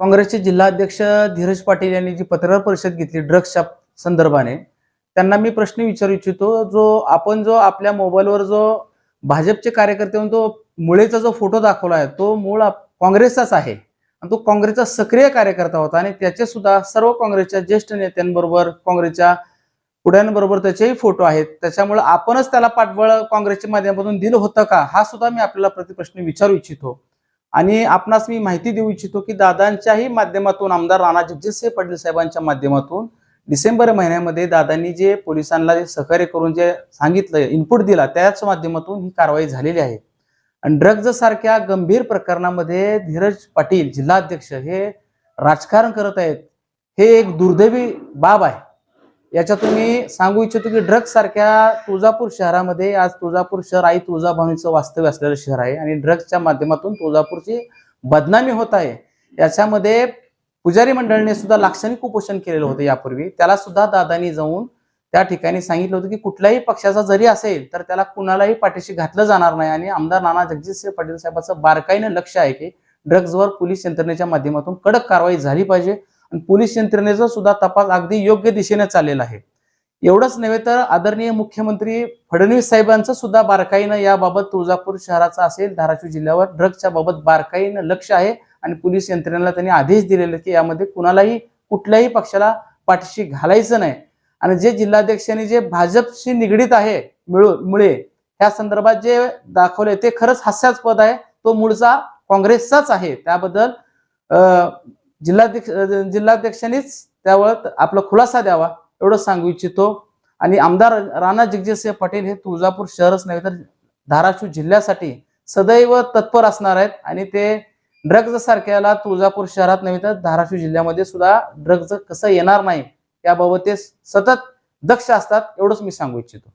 काँग्रेसचे जिल्हाध्यक्ष धीरज पाटील यांनी जी पत्रकार परिषद घेतली ड्रग्सच्या संदर्भाने त्यांना मी प्रश्न विचारू इच्छितो जो आपण जो आपल्या मोबाईलवर जो भाजपचे कार्यकर्ते म्हणून तो मुळेचा जो फोटो दाखवला आहे तो मूळ काँग्रेसचाच आहे. आणि तो काँग्रेसचा सक्रिय कार्यकर्ता होता आणि त्याचे सुद्धा सर्व काँग्रेसच्या ज्येष्ठ नेत्यांबरोबर काँग्रेसच्या पुढ्यांबरोबर त्याचेही फोटो आहेत. त्याच्यामुळे आपणच त्याला पाठबळ काँग्रेसच्या माध्यमातून दिलं होतं का हा सुद्धा मी आपल्याला प्रतिप्रश्न विचारू इच्छितो. आणि आपणास मी माहिती देऊ इच्छितो की दादांच्याही माध्यमातून आमदार राणा जगजितसिंह पाटील साहेबांच्या माध्यमातून डिसेंबर महिन्यामध्ये दादांनी जे पोलिसांना जे सहकार्य करून जे सांगितलं इनपुट दिला त्याच माध्यमातून ही कारवाई झालेली आहे. आणि ड्रग्ज सारख्या गंभीर प्रकरणामध्ये धीरज पाटील जिल्हाध्यक्ष हे राजकारण करत आहेत हे एक दुर्दैवी बाब आहे. याच्यातून मी सांगू इच्छितो की ड्रग्ज सारख्या तुळजापूर शहरामध्ये आज तुळजापूर शहर आई तुळजाभवानीचं वास्तव्य असलेलं शहर आहे आणि ड्रग्जच्या माध्यमातून तुळजापूरची बदनामी होत आहे. याच्यामध्ये पुजारी मंडळने सुद्धा लाक्षणिक उपोषण केलेलं होतं यापूर्वी. त्याला सुद्धा दादानी जाऊन त्या ठिकाणी सांगितलं होतं की कुठल्याही पक्षाचा जरी असेल तर त्याला कुणालाही पाठीशी घातलं जाणार नाही आणि आमदार नाना जगजितसिंह पाटील साहेबांचं बारकाईनं लक्ष आहे की ड्रग्जवर पोलीस यंत्रणेच्या माध्यमातून कडक कारवाई झाली पाहिजे. आणि पोलीस यंत्रणेचा सुद्धा तपास अगदी योग्य दिशेने चाललेला आहे. एवढंच नव्हे तर आदरणीय मुख्यमंत्री फडणवीस साहेबांचं सुद्धा बारकाईनं याबाबत तुळजापूर शहराचा असेल धाराशिव जिल्ह्यावर ड्रग्सच्या बाबत बारकाईनं लक्ष आहे आणि पोलीस यंत्रणेला त्यांनी आदेश दिलेले की यामध्ये कुणालाही कुठल्याही पक्षाला पाठीशी घालायचं नाही. आणि जे जिल्हाध्यक्षांनी जे भाजपशी निगडीत आहे मिळून मुळे ह्या संदर्भात जे दाखवले ते खरंच हास्यास्पद आहे. तो मूळचा काँग्रेसचाच आहे. त्याबद्दल अं, जिल्हाध्यक्ष जिल्हाध्यक्षांनीच त्यावर आपला खुलासा द्यावा एवढं सांगू इच्छितो. आणि आमदार राणा जगजितसिंह पाटील हे तुळजापूर शहरच नव्हे तर धाराशिव जिल्ह्यासाठी सदैव तत्पर असणार आहेत. आणि ते ड्रग्ज सारख्याला तुळजापूर शहरात नव्हे तर धाराशिव जिल्ह्यामध्ये सुद्धा ड्रग्ज कसं येणार नाही याबाबत ते सतत दक्ष असतात एवढंच मी सांगू इच्छितो.